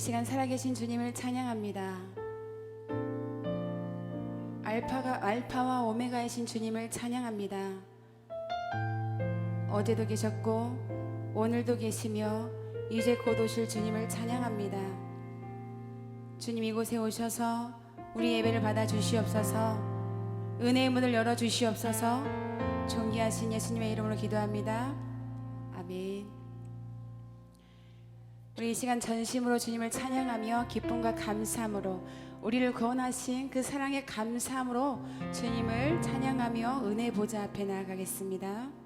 시간 살아계신 주님을 찬양합니다. 알파가 알파와 오메가이신 주님을 찬양합니다. 어제도 계셨고 오늘도 계시며 이제 곧 오실 주님을 찬양합니다. 주님 이곳에 오셔서 우리 예배를 받아 주시옵소서. 은혜의 문을 열어 주시옵소서. 존귀하신 예수님의 이름으로 기도합니다. 아멘. 우리 이 시간 전심으로 주님을 찬양하며 기쁨과 감사함으로 우리를 구원하신 그 사랑의 감사함으로 주님을 찬양하며 은혜 보좌 앞에 나아가겠습니다.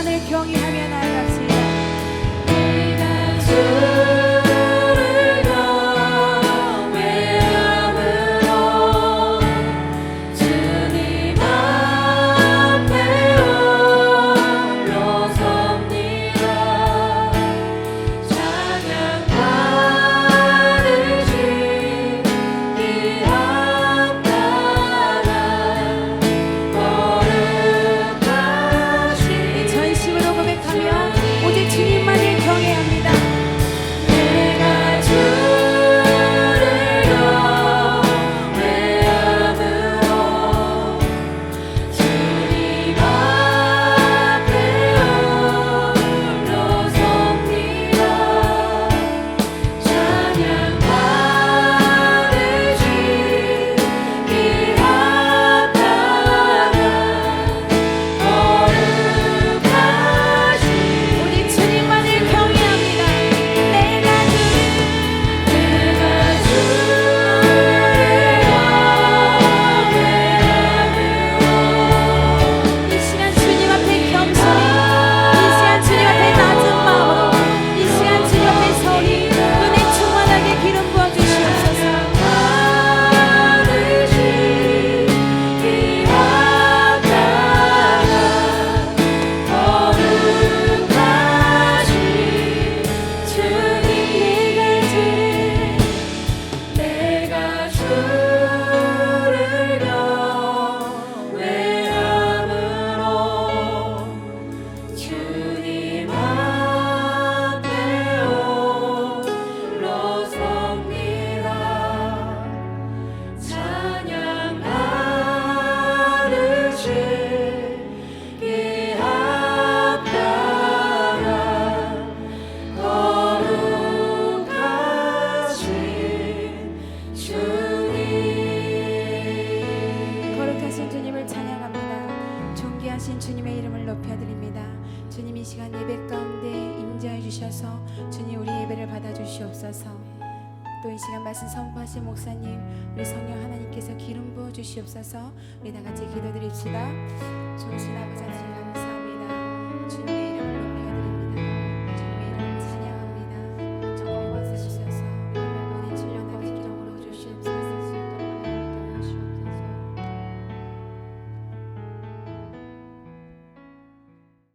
하늘 경외하며 나아가 거룩하신 주님의 이름을 높여드립니다. 주님 이 시간 예배 가운데 임재해 주셔서 주님 우리 예배를 받아주시옵소서. 또 이 시간 말씀 선포하신 목사님 우리 성령 하나님께서 기름 부어 주시옵소서. 우리 다같이 기도드립시다. 좋으신 아버지 하나님 감사